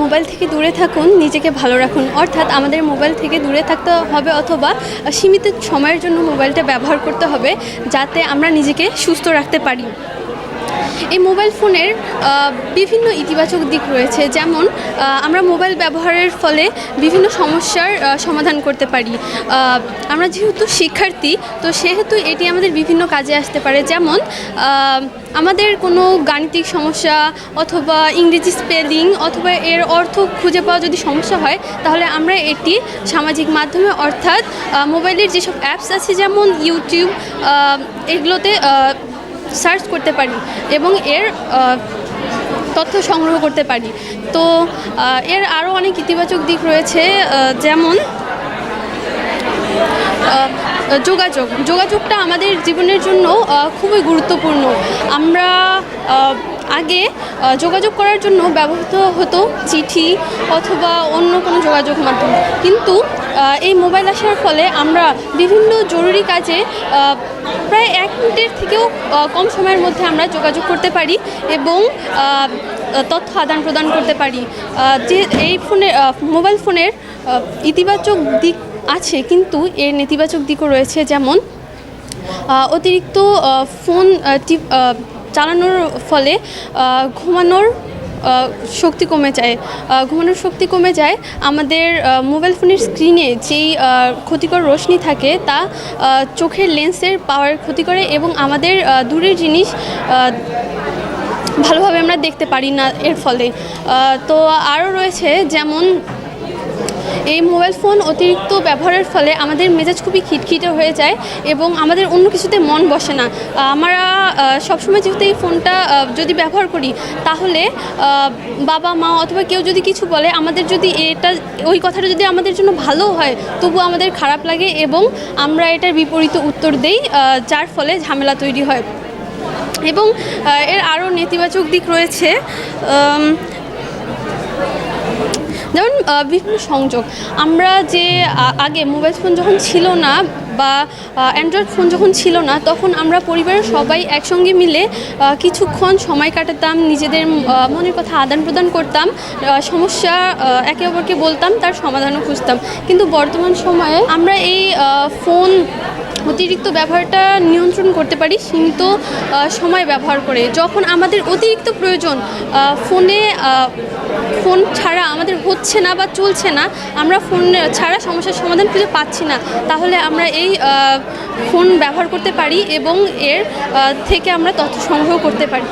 Mobile থেকে দূরে থাকুন, নিজেকে ভালো রাখুন। অর্থাৎ আমাদের মোবাইল থেকে দূরে থাকতে হবে অথবা সীমিত সময়ের জন্য মোবাইলটা ব্যবহার করতে হবে যাতে আমরা নিজেকে সুস্থ রাখতে পারি। এই মোবাইল ফোনের বিভিন্ন ইতিবাচক দিক রয়েছে। যেমন আমরা মোবাইল ব্যবহারের ফলে বিভিন্ন সমস্যার সমাধান করতে পারি। আমরা যেহেতু শিক্ষার্থী, তো সেহেতু এটি আমাদের বিভিন্ন কাজে আসতে পারে। যেমন আমাদের কোনো গাণিতিক সমস্যা অথবা ইংরেজি স্পেলিং অথবা এর অর্থ খুঁজে পাওয়া যদি সমস্যা হয়, তাহলে আমরা এটি সামাজিক মাধ্যমে অর্থাৎ মোবাইলের যেসব অ্যাপস আছে, যেমন ইউটিউব এগুলোতে সার্চ করতে পারি এবং এর তথ্য সংগ্রহ করতে পারি। তো এর আরও অনেক ইতিবাচক দিক রয়েছে যেমন যোগাযোগ। যোগাযোগটা আমাদের জীবনের জন্য খুবই গুরুত্বপূর্ণ। আমরা আগে যোগাযোগ করার জন্য ব্যবহৃত হতো চিঠি অথবা অন্য কোনো যোগাযোগ মাধ্যম। কিন্তু এই মোবাইল আসার ফলে আমরা বিভিন্ন জরুরি কাজে প্রায় এক মিনিটের থেকেও কম সময়ের মধ্যে আমরা যোগাযোগ করতে পারি এবং তথ্য আদান প্রদান করতে পারি। যে এই আহ, মোবাইল ফোনের ইতিবাচক দিক আছে কিন্তু এর নেতিবাচক দিকও রয়েছে। যেমন অতিরিক্ত ফোন চালানোর ফলে ঘুমানোর শক্তি কমে যায় ঘুমানোর শক্তি কমে যায়। আমাদের মোবাইল ফোনের স্ক্রিনে যেই ক্ষতিকর রশ্মি থাকে, তা চোখের লেন্সের পাওয়ার ক্ষতি করে এবং আমাদের দূরের জিনিস ভালোভাবে আমরা দেখতে পারি না এর ফলে। তো আরও রয়েছে যেমন এই মোবাইল ফোন অতিরিক্ত ব্যবহারের ফলে আমাদের মেজাজ খুবই খিটখিটে হয়ে যায় এবং আমাদের অন্য কিছুতে মন বসে না। আমরা সবসময় যেহেতু এই ফোনটা যদি ব্যবহার করি, তাহলে বাবা, মা অথবা কেউ যদি কিছু বলে, আমাদের যদি এটা, ওই কথাটা যদি আমাদের জন্য ভালো হয় তবু আমাদের খারাপ লাগে এবং আমরা এটার বিপরীত উত্তর দেই যার ফলে ঝামেলা তৈরি হয়। এবং এর আরও নেতিবাচক দিক রয়েছে। যেমন বিভিন্ন সংযোগ। আমরা যে আগে মোবাইল ফোন যখন ছিল না বা অ্যান্ড্রয়েড ফোন যখন ছিল না, তখন আমরা পরিবারের সবাই একসঙ্গে মিলে কিছুক্ষণ সময় কাটাতাম, নিজেদের মনের কথা আদান প্রদান করতাম সমস্যা একে অপরকে বলতাম, তার সমাধানও খুঁজতাম। কিন্তু বর্তমান সময়ে আমরা এই ফোন অতিরিক্ত ব্যবহারটা নিয়ন্ত্রণ করতে পারি, সীমিত সময় ব্যবহার করে। যখন আমাদের অতিরিক্ত প্রয়োজন ফোনে ফোন ছাড়া আমাদের হচ্ছে না বা চলছে না, আমরা ফোন ছাড়া সমস্যার সমাধান খুঁজে পাচ্ছি না, তাহলে আমরা এই ফোন ব্যবহার করতে পারি এবং এর থেকে আমরা তথ্য সংগ্রহ করতে পারি।